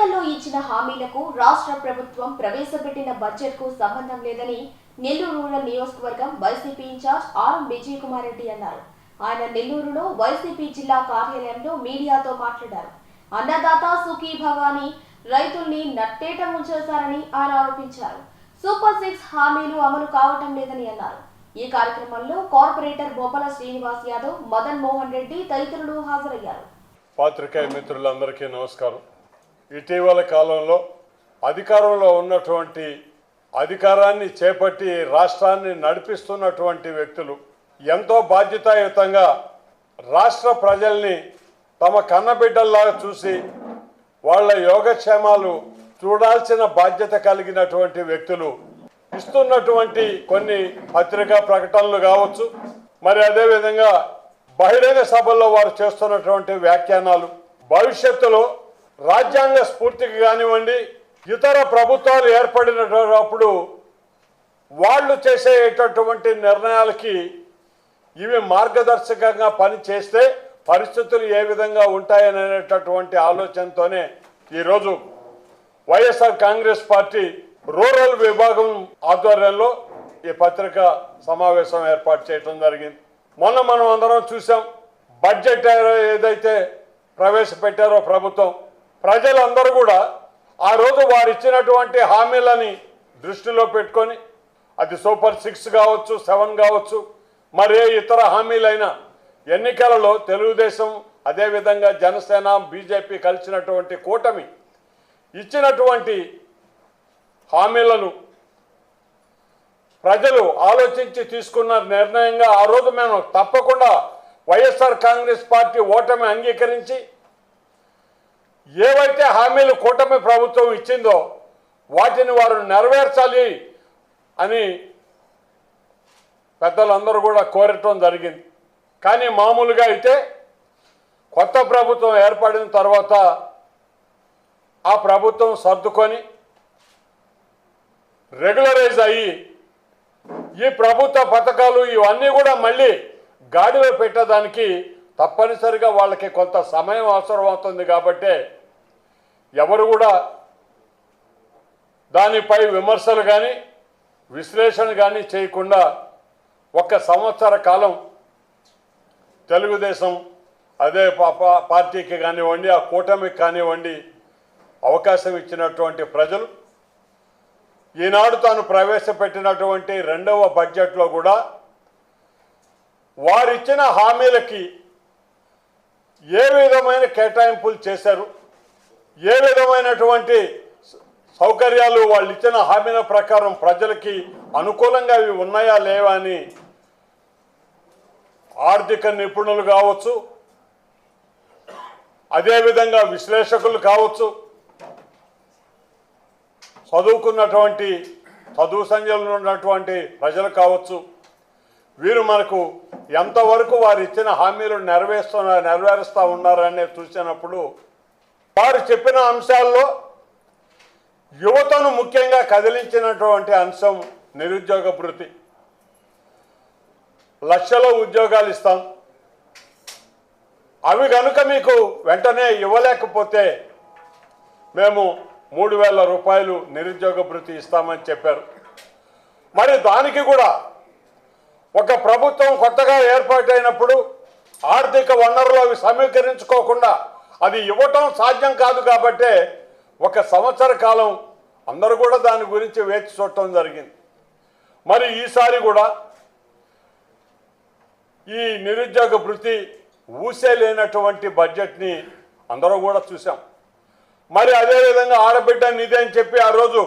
ఎన్నికల్లో ఇచ్చిన హామీలకు రాష్ట్ర ప్రభుత్వం ప్రవేశపెట్టిన బడ్జెట్కు సంబంధం లేదని నెల్లూరు రూరల్ నియోజకవర్గం YCP in charge RM Vijay Kumar Reddy అన్నారు. ఆయన నెల్లూరులో వైసీపీ జిల్లా కార్యాలయంలో మీడియాతో మాట్లాడారు. అన్నదాత సుఖీ భవాని రైతుల్ని నట్టేట ముంచేశారని ఆయన ఆరోపించారు. సూపర్ సిక్స్ హామీలు అమలు కావటం లేదని అన్నారు. ఈ కార్యక్రమంలో కార్పొరేటర్ బొబ్బల శ్రీనివాస్ యాదవ్ మదన్ మోహన్ రెడ్డి తదితరులు హాజరయ్యారు. పాత్రికేయ మిత్రులందరికీ నమస్కారం. ఇటీవల కాలంలో అధికారంలో ఉన్నటువంటి అధికారాన్ని చేపట్టి రాష్ట్రాన్ని నడిపిస్తున్నటువంటి వ్యక్తులు ఎంతో బాధ్యతాయుతంగా రాష్ట్ర ప్రజల్ని తమ కన్నబిడ్డల్లాగా చూసి వాళ్ళ యోగక్షేమాలు చూడాల్సిన బాధ్యత కలిగినటువంటి వ్యక్తులు ఇస్తున్నటువంటి కొన్ని పత్రికా ప్రకటనలు కావచ్చు మరి అదేవిధంగా బహిరంగ సభల్లో వారు చేస్తున్నటువంటి వ్యాఖ్యానాలు. భవిష్యత్తులో రాజ్యాంగ స్ఫూర్తికి కానివ్వండి ఇతర ప్రభుత్వాలు ఏర్పడినప్పుడు వాళ్ళు చేసేటటువంటి నిర్ణయాలకి ఇవి మార్గదర్శకంగా పనిచేస్తే పరిస్థితులు ఏ విధంగా ఉంటాయనేటటువంటి ఆలోచనతోనే ఈరోజు వైఎస్ఆర్ కాంగ్రెస్ పార్టీ రూరల్ విభాగం ఆధ్వర్యంలో ఈ పత్రిక సమావేశం ఏర్పాటు చేయడం జరిగింది. మొన్న మనం అందరం చూసాం బడ్జెట్ ఏదైతే ప్రవేశపెట్టారో ప్రభుత్వం ప్రజలందరూ కూడా ఆ రోజు వారు ఇచ్చినటువంటి హామీలని దృష్టిలో పెట్టుకొని అది సూపర్ సిక్స్ కావచ్చు సెవెన్ కావచ్చు మరే ఇతర హామీలైనా ఎన్నికలలో తెలుగుదేశం అదేవిధంగా జనసేన బీజేపీ కలిసినటువంటి కూటమి ఇచ్చినటువంటి హామీలను ప్రజలు ఆలోచించి తీసుకున్న నిర్ణయంగా ఆ రోజు మేము తప్పకుండా వైఎస్ఆర్ కాంగ్రెస్ పార్టీ ఓటమి అంగీకరించి ఏవైతే హామీలు కూటమి ప్రభుత్వం ఇచ్చిందో వాటిని వారు నెరవేర్చాలి అని పెద్దలందరూ కూడా కోరటం జరిగింది. కానీ మామూలుగా అయితే కొత్త ప్రభుత్వం ఏర్పడిన తర్వాత ఆ ప్రభుత్వం సర్దుకొని రెగ్యులరైజ్ అయ్యి ఈ ప్రభుత్వ పథకాలు ఇవన్నీ కూడా మళ్ళీ గాడిలో పెట్టడానికి తప్పనిసరిగా వాళ్ళకి కొంత సమయం అవసరం అవుతుంది కాబట్టే ఎవరు కూడా దానిపై విమర్శలు కానీ విశ్లేషణ కానీ చేయకుండా ఒక సంవత్సర కాలం తెలుగుదేశం అదే పా- పార్టీకి కానివ్వండి ఆ కూటమికి కానివ్వండి అవకాశం ఇచ్చినటువంటి ప్రజలు ఈనాడు తాను ప్రవేశపెట్టినటువంటి రెండవ బడ్జెట్లో కూడా వారిచ్చిన హామీలకి ఏ విధమైన కేటాయింపులు చేశారు? ఏ విధమైనటువంటి సౌకర్యాలు వాళ్ళు ఇచ్చిన హామీల ప్రకారం ప్రజలకి అనుకూలంగా అవి ఉన్నాయా లేవా అని ఆర్థిక నిపుణులు కావచ్చు అదేవిధంగా విశ్లేషకులు కావచ్చు చదువుకున్నటువంటి చదువు సంఖ్యలో ఉన్నటువంటి ప్రజలు కావచ్చు వీరు మనకు ఎంతవరకు వారు ఇచ్చిన హామీలు నెరవేరుస్తున్న నెరవేరుస్తూ ఉన్నారనే చూసినప్పుడు వారు చెప్పిన అంశాల్లో యువతను ముఖ్యంగా కదిలించినటువంటి అంశం నిరుద్యోగ భృతి లక్షల ఉద్యోగాలు ఇస్తాం. అవి కనుక మీకు వెంటనే ఇవ్వలేకపోతే మేము మూడు వేల రూపాయలు నిరుద్యోగ భృతి ఇస్తామని చెప్పారు. మరి దానికి కూడా ఒక ప్రభుత్వం కొత్తగా ఏర్పాటైనప్పుడు ఆర్థిక వనరులు అవి సమీకరించుకోకుండా అది ఇవ్వటం సాధ్యం కాదు కాబట్టే ఒక సంవత్సర కాలం అందరూ కూడా దాని గురించి వేచి చూడటం జరిగింది. మరి ఈసారి కూడా ఈ నిరుద్యోగ వృత్తి ఊసే లేనటువంటి బడ్జెట్ని అందరూ కూడా చూసాం మరి అదేవిధంగా ఆడబిడ్డ నిధి అని చెప్పి ఆ రోజు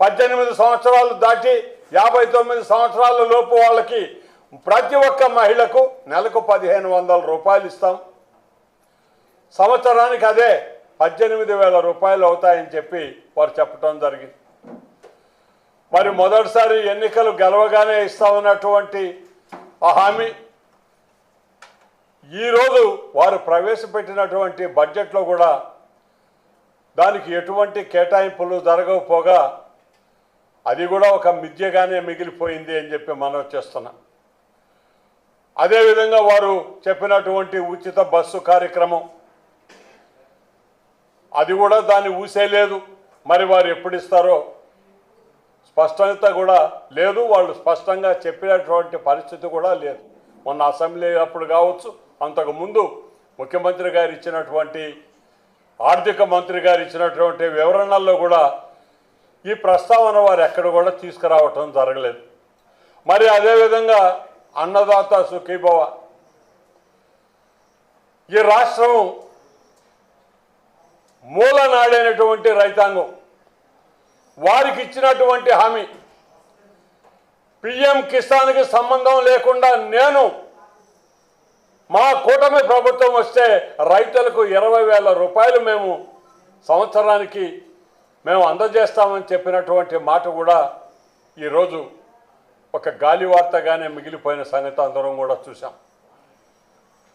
పద్దెనిమిది సంవత్సరాలు దాటి యాభై తొమ్మిది సంవత్సరాల లోపు వాళ్ళకి ప్రతి ఒక్క మహిళకు నెలకు పదిహేను వందల రూపాయలు ఇస్తాం. సంవత్సరానికి అదే పద్దెనిమిది వేల రూపాయలు అవుతాయని చెప్పి వారు చెప్పడం జరిగింది. మరి మొదటిసారి ఎన్నికలు గెలవగానే ఇస్తామన్నటువంటి ఆ హామీ ఈరోజు వారు ప్రవేశపెట్టినటువంటి బడ్జెట్లో కూడా దానికి ఎటువంటి కేటాయింపులు జరగకపోగా అది కూడా ఒక మిద్యగానే మిగిలిపోయింది అని చెప్పి మనం చేస్తున్నాం. అదేవిధంగా వారు చెప్పినటువంటి ఉచిత బస్సు కార్యక్రమం అది కూడా దాన్ని ఊసేయలేదు మరి వారు ఎప్పుడు ఇస్తారో స్పష్టత కూడా లేదు. వాళ్ళు స్పష్టంగా చెప్పినటువంటి పరిస్థితి కూడా లేదు. మొన్న అసెంబ్లీ అప్పుడు కావచ్చు అంతకుముందు ముఖ్యమంత్రి గారు ఇచ్చినటువంటి ఆర్థిక మంత్రి గారు ఇచ్చినటువంటి వివరణల్లో కూడా ఈ ప్రస్తావన వారు ఎక్కడ కూడా తీసుకురావటం జరగలేదు. మరి అదేవిధంగా అన్నదాత సుఖీభవ. ఈ రాష్ట్రం మూలనాడైనటువంటి రైతాంగం. వారికి ఇచ్చినటువంటి హామీ పిఎం కిసాన్కి సంబంధం లేకుండా నేను మా కూటమి ప్రభుత్వం వస్తే రైతులకు ఇరవై వేల రూపాయలు మేము సంవత్సరానికి మేము అందజేస్తామని చెప్పినటువంటి మాట కూడా ఈరోజు ఒక గాలి వార్తగానే మిగిలిపోయిన సంగతి అందరం కూడా చూసాం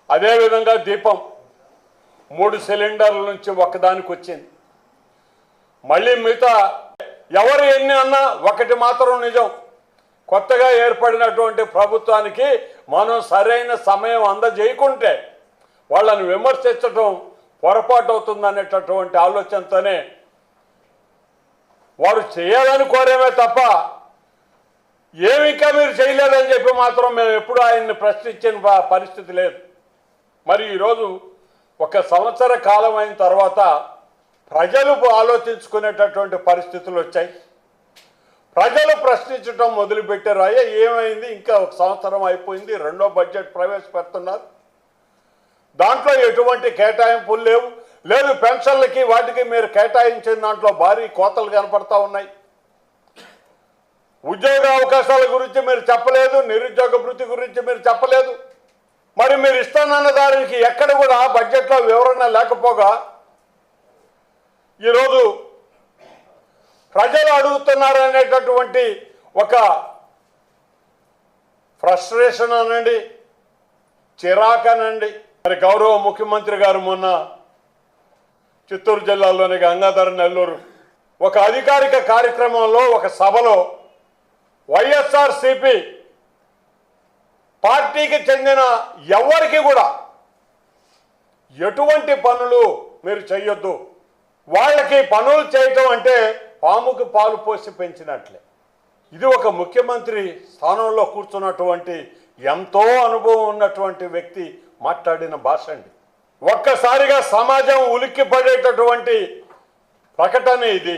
అదేవిధంగా దీపం మూడు సిలిండర్ల నుంచి ఒకదానికి వచ్చింది. మళ్ళీ మిగతా ఎవరు ఎన్ని అన్నా ఒకటి మాత్రం నిజం. కొత్తగా ఏర్పడినటువంటి ప్రభుత్వానికి మనం సరైన సమయం అందజేయకుంటే వాళ్ళని విమర్శించడం పొరపాటు అవుతుందనేటటువంటి ఆలోచనతోనే వారు చేయాలని కోరేమే తప్ప ఏమి ఇంకా మీరు చేయలేదని చెప్పి మాత్రం మేము ఎప్పుడూ ఆయన్ని ప్రశ్నించిన పరిస్థితి లేదు. మరి ఈరోజు ఒక సంవత్సర కాలం అయిన తర్వాత ప్రజలు ఆలోచించుకునేటటువంటి పరిస్థితులు వచ్చాయి. ప్రజలు ప్రశ్నించడం మొదలుపెట్టారు అయ్యా ఏమైంది? ఇంకా ఒక సంవత్సరం అయిపోయింది రెండో బడ్జెట్ ప్రవేశపెడుతున్నారు. దాంట్లో ఎటువంటి కేటాయింపులు లేవు. లేదు పెన్షన్లకి వాటికి మీరు కేటాయించిన దాంట్లో భారీ కోతలు కనపడతా ఉన్నాయి. ఉద్యోగ అవకాశాల గురించి మీరు చెప్పలేదు నిరుద్యోగ వృత్తి గురించి మీరు చెప్పలేదు. మరి మీరు ఇస్తానన్న దానికి ఎక్కడ కూడా బడ్జెట్లో వివరణ లేకపోగా ఈరోజు ప్రజలు అడుగుతున్నారు అనేటటువంటి ఒక ఫ్రస్ట్రేషన్ అనండి చిరాకనండి మరి గౌరవ ముఖ్యమంత్రి గారు మొన్న చిత్తూరు జిల్లాలోని గంగాధర నెల్లూరు ఒక అధికారిక కార్యక్రమంలో ఒక సభలో వైఎస్ఆర్ సిపి పార్టీకి చెందిన ఎవరికి కూడా ఎటువంటి పనులు మీరు చేయొద్దు వాళ్ళకి పనులు చేయటం అంటే పాముకి పాలు పోసి పెంచినట్లే. ఇది ఒక ముఖ్యమంత్రి స్థానంలో కూర్చున్నటువంటి ఎంతో అనుభవం ఉన్నటువంటి వ్యక్తి మాట్లాడిన భాష అండి. ఒక్కసారిగా సమాజం ఉలిక్కి పడేటటువంటి ప్రకటన ఇది.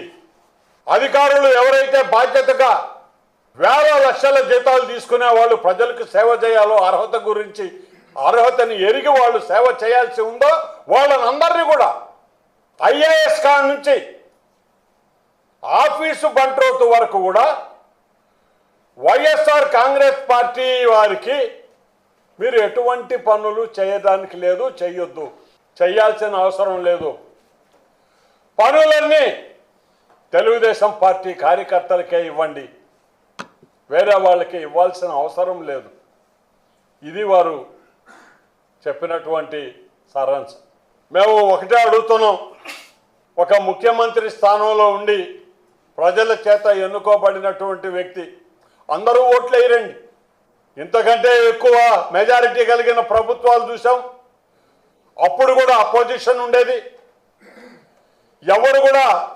అధికారులు ఎవరైతే బాధ్యతగా వేల లక్షల జీతాలు తీసుకునే వాళ్ళు ప్రజలకు సేవ చేయాలో అర్హత గురించి అర్హతని ఎరిగి వాళ్ళు సేవ చేయాల్సి ఉందో వాళ్ళని అందరినీ కూడా ఐఏఎస్ కాడ నుంచి ఆఫీసు బంట్రోతు వరకు కూడా వైఎస్ఆర్ కాంగ్రెస్ పార్టీ వారికి మీరు ఎటువంటి పనులు చేయడానికి లేదు చేయొద్దు చేయాల్సిన అవసరం లేదు. పనులన్నీ తెలుగుదేశం పార్టీ కార్యకర్తలకే ఇవ్వండి. వేరే వాళ్ళకి ఇవ్వాల్సిన అవసరం లేదు. ఇది వారు చెప్పినటువంటి సారాంశం. మేము ఒకటే అడుగుతున్నాం. ఒక ముఖ్యమంత్రి స్థానంలో ఉండి ప్రజల చేత ఎన్నుకోబడినటువంటి వ్యక్తి అందరూ ఓట్లు వేయరండి. ఇంతకంటే ఎక్కువ మెజారిటీ కలిగిన ప్రభుత్వాలు చూసాం అప్పుడు కూడా అపోజిషన్ ఉండేది. ఎవరు కూడా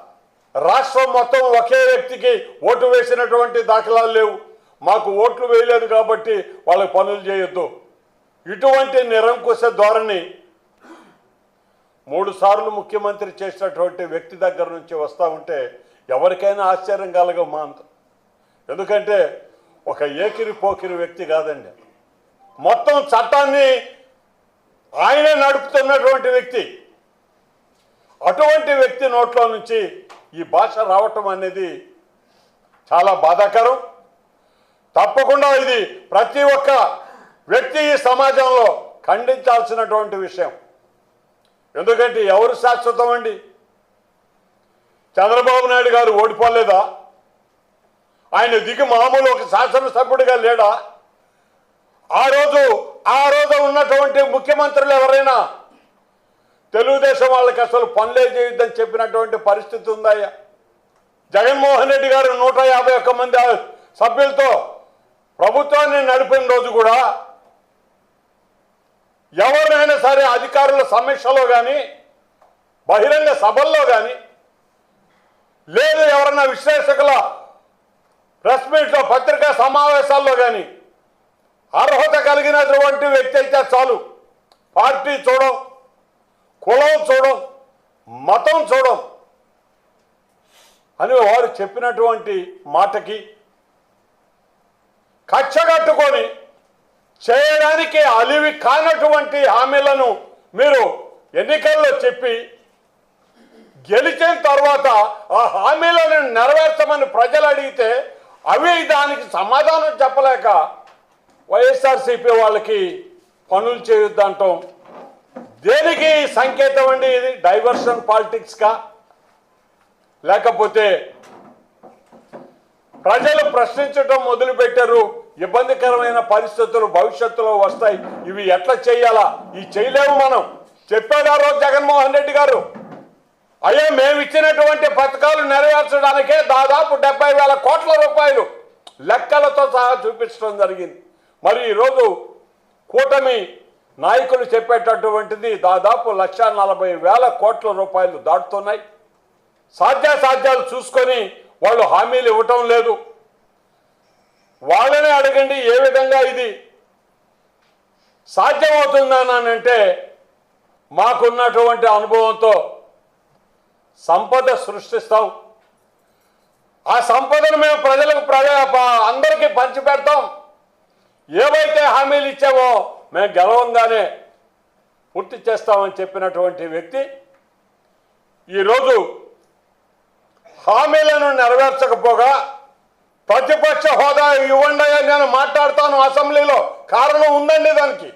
రాష్ట్రం మొత్తం ఒకే వ్యక్తికి ఓటు వేసినటువంటి దాఖలాలు లేవు. మాకు ఓట్లు వేయలేదు కాబట్టి వాళ్ళకి పనులు చేయొద్దు. ఇటువంటి నిరంకుశ ధోరణి మూడు సార్లు ముఖ్యమంత్రి చేసినటువంటి వ్యక్తి దగ్గర నుంచి వస్తూ ఉంటే ఎవరికైనా ఆశ్చర్యం కలగమ్మా అంత. ఎందుకంటే ఒక ఏకిరి పోకిరి వ్యక్తి కాదండి. మొత్తం చట్టాన్ని ఆయనే నడుపుతున్నటువంటి వ్యక్తి. అటువంటి వ్యక్తి నోట్లో నుంచి ఈ భాష రావటం అనేది చాలా బాధాకరం. తప్పకుండా ఇది ప్రతి ఒక్క వ్యక్తి ఈ సమాజంలో ఖండించాల్సినటువంటి విషయం. ఎందుకంటే ఎవరు శాశ్వతం అండి? చంద్రబాబు నాయుడు గారు ఓడిపోలేదా? ఆయన దిగి మామూలు ఒక శాసనసభ్యుడిగా లేడా? ఆ రోజు ఆ రోజు ఉన్నటువంటి ముఖ్యమంత్రులు ఎవరైనా తెలుగుదేశం వాళ్ళకి అసలు పనులే చేయొద్దని చెప్పినటువంటి పరిస్థితి ఉందయ్యా. జగన్మోహన్ రెడ్డి గారు నూట యాభై ఒక్క మంది సభ్యులతో ప్రభుత్వాన్ని నడిపిన రోజు కూడా ఎవరినైనా సరే అధికారుల సమీక్షలో కానీ బహిరంగ సభల్లో కానీ లేదు ఎవరన్నా విశ్లేషకుల ప్రెస్ మీట్లో పత్రికా సమావేశాల్లో కానీ అర్హత కలిగినటువంటి వ్యక్తి అయితే చాలు. పార్టీ చూడం. కులం చూడం మతం చూడం అని వారు చెప్పినటువంటి మాటకి కచ్చగట్టుకొని చేయడానికి అలివి కానటువంటి హామీలను మీరు ఎన్నికల్లో చెప్పి గెలిచిన తర్వాత ఆ హామీలను నెరవేర్చమని ప్రజలు అడిగితే అవి దానికి సమాధానం చెప్పలేక వైఎస్ఆర్సీపీ వాళ్ళకి పనులు చేయొద్దంటాం. దేనికి సంకేతం అండి ఇది? డైవర్షన్ పాలిటిక్స్గా లేకపోతే ప్రజలు ప్రశ్నించడం మొదలుపెట్టారు ఇబ్బందికరమైన పరిస్థితులు భవిష్యత్తులో వస్తాయి. ఇవి ఎట్లా చేయాలా? ఇవి చేయలేము మనం. చెప్పాడు ఆ రోజు జగన్మోహన్ రెడ్డి గారు? అయ్యా మేము ఇచ్చినటువంటి పథకాలు నెరవేర్చడానికే దాదాపు డెబ్బై వేల కోట్ల రూపాయలు లెక్కలతో సహా చూపించడం జరిగింది. మరి ఈరోజు కూటమి నాయకులు చెప్పేటటువంటిది దాదాపు లక్ష నలభై వేల కోట్ల రూపాయలు దాటుతున్నాయి. సాధ్యాసాధ్యాలు చూసుకొని వాళ్ళు హామీలు ఇవ్వటం లేదు. వాళ్ళనే అడగండి ఏ విధంగా ఇది సాధ్యమవుతుందనంటే మాకున్నటువంటి అనుభవంతో సంపద సృష్టిస్తాం. ఆ సంపదను మేము ప్రజలకు ప్రజ అందరికీ పంచిపెడతాం. ఏవైతే హామీలు ఇచ్చామో మేము గెలవంగానే పూర్తి చేస్తామని చెప్పినటువంటి వ్యక్తి ఈరోజు హామీలను నెరవేర్చకపోగా ప్రతిపక్ష హోదా ఇవ్వండి నేను మాట్లాడతాను అసెంబ్లీలో. కారణం ఉందండి దానికి.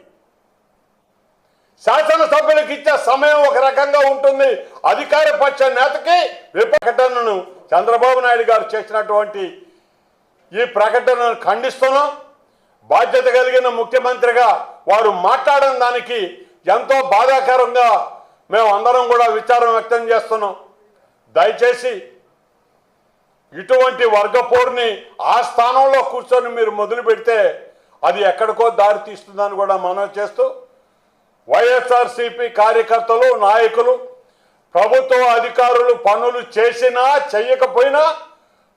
శాసనసభ్యులకు ఇచ్చే సమయం ఒక రకంగా ఉంటుంది. అధికార పక్ష నేతకి విప్రకటనను చంద్రబాబు నాయుడు గారు చేసినటువంటి ఈ ప్రకటనను ఖండిస్తున్నాం. బాధ్యత కలిగిన ముఖ్యమంత్రిగా వారు మాట్లాడడం దానికి ఎంతో బాధాకరంగా మేము అందరం కూడా విచారం వ్యక్తం చేస్తున్నాం. దయచేసి ఇటువంటి వర్గపోరుని ఆ స్థానంలో కూర్చొని మీరు మొదలు పెడితే అది ఎక్కడికో దారి తీస్తుందని కూడా మనం చేస్తూ వైఎస్ఆర్సిపి కార్యకర్తలు నాయకులు ప్రభుత్వ అధికారులు పనులు చేసినా చెయ్యకపోయినా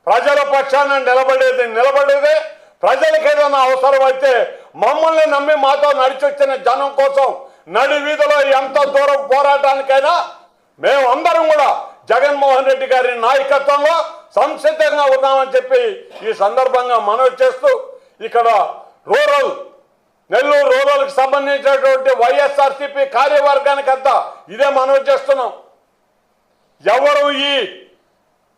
ప్రజల పక్షాన నిలబడేది నిలబడేదే. ప్రజలకు ఏదైనా అవసరం అయితే మమ్మల్ని నమ్మి మాతో నడిచొచ్చిన జనం కోసం నడి వీధిలో ఎంత దూరం పోరాటానికైనా మేము అందరం కూడా జగన్మోహన్ రెడ్డి గారి నాయకత్వంలో సంసిద్ధంగా ఉన్నామని చెప్పి ఈ సందర్భంగా మనవి చేస్తూ ఇక్కడ రూరల్ నెల్లూరు రూరల్కి సంబంధించినటువంటి వైఎస్ఆర్సీపీ కార్యవర్గానికి అంతా ఇదే మనవి చేస్తున్నాం. ఎవరు ఈ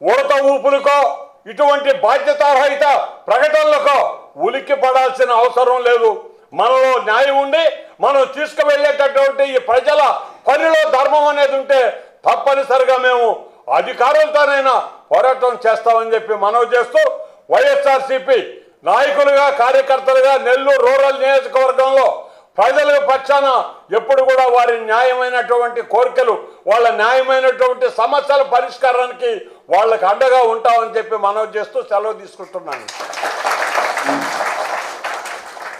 ఉడత ఊపులకో ఇటువంటి బాధ్యతారహిత ప్రకటనలకో ఉలిక్కి పడాల్సిన అవసరం లేదు. మనలో న్యాయం ఉండి మనం తీసుకువెళ్ళేటటువంటి ఈ ప్రజల పనిలో ధర్మం అనేది ఉంటే తప్పనిసరిగా మేము అధికారులతోనైనా పోరాటం చేస్తామని చెప్పి మనవి చేస్తూ వైఎస్ఆర్సీపీ నాయకులుగా కార్యకర్తలుగా నెల్లూరు రూరల్ నియోజకవర్గంలో ప్రజల పక్షాన ఎప్పుడు కూడా వారి న్యాయమైనటువంటి కోరికలు వాళ్ళ న్యాయమైనటువంటి సమస్యల పరిష్కారానికి వాళ్ళకి అండగా ఉంటామని చెప్పి మనవి చేస్తూ సెలవు తీసుకుంటున్నాను. Obrigado.